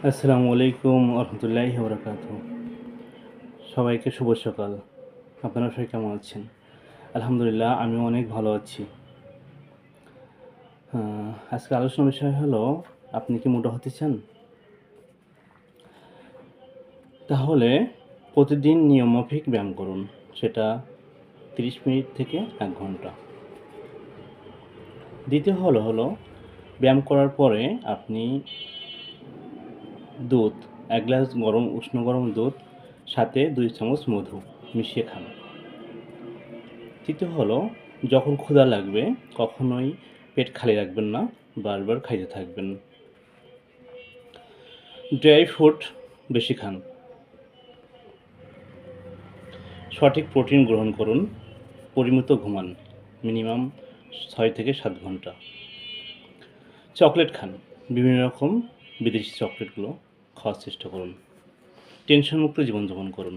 আসসালামু আলাইকুম রহমতুল্লাহ বরকাত সবাইকে শুভ সকাল। আপনারা সবাই কেমন আছেন? আলহামদুলিল্লাহ আমি অনেক ভালো আছি। আজকে আলোচনার বিষয় হলো, আপনি কি মোটা হতে চান? তাহলে প্রতিদিন নিয়মাফিক ব্যায়াম করুন, সেটা তিরিশ মিনিট থেকে এক ঘণ্টা। দ্বিতীয় হলো হলো, ব্যায়াম করার পরে আপনি দুধ, এক গ্লাস গরম, উষ্ণ গরম দুধ, সাথে দুই চামচ মধু মিশিয়ে খান। তৃতীয় হলো, যখন ক্ষুধা লাগবে, কখনোই পেট খালি রাখবেন না, বারবার খাইতে থাকবেন। ড্রাই ফ্রুট বেশি খান। সঠিক প্রোটিন গ্রহণ করুন, পরিমিত ঘুমান, মিনিমাম ছয় থেকে সাত ঘণ্টা। চকলেট খান, বিভিন্ন রকম বিদেশি চকলেটগুলো। খাওয়ার চেষ্টা করুন। টেনশনমুক্ত জীবনযাপন করুন।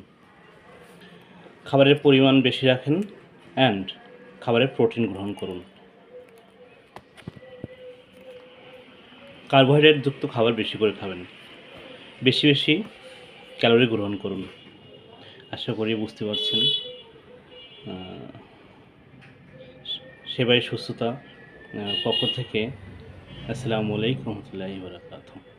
খাবারের পরিমাণ বেশি রাখেন অ্যান্ড খাবারের প্রোটিন গ্রহণ করুন। কার্বোহাইড্রেটযুক্ত খাবার বেশি করে খাবেন। বেশি বেশি ক্যালোরি গ্রহণ করুন। আশা করি বুঝতে পারছেন। সেবাই সুস্থতা পক্ষ থেকে আসসালামু আলাইকুম রহমতুল্লাহি বারাকাতুহু।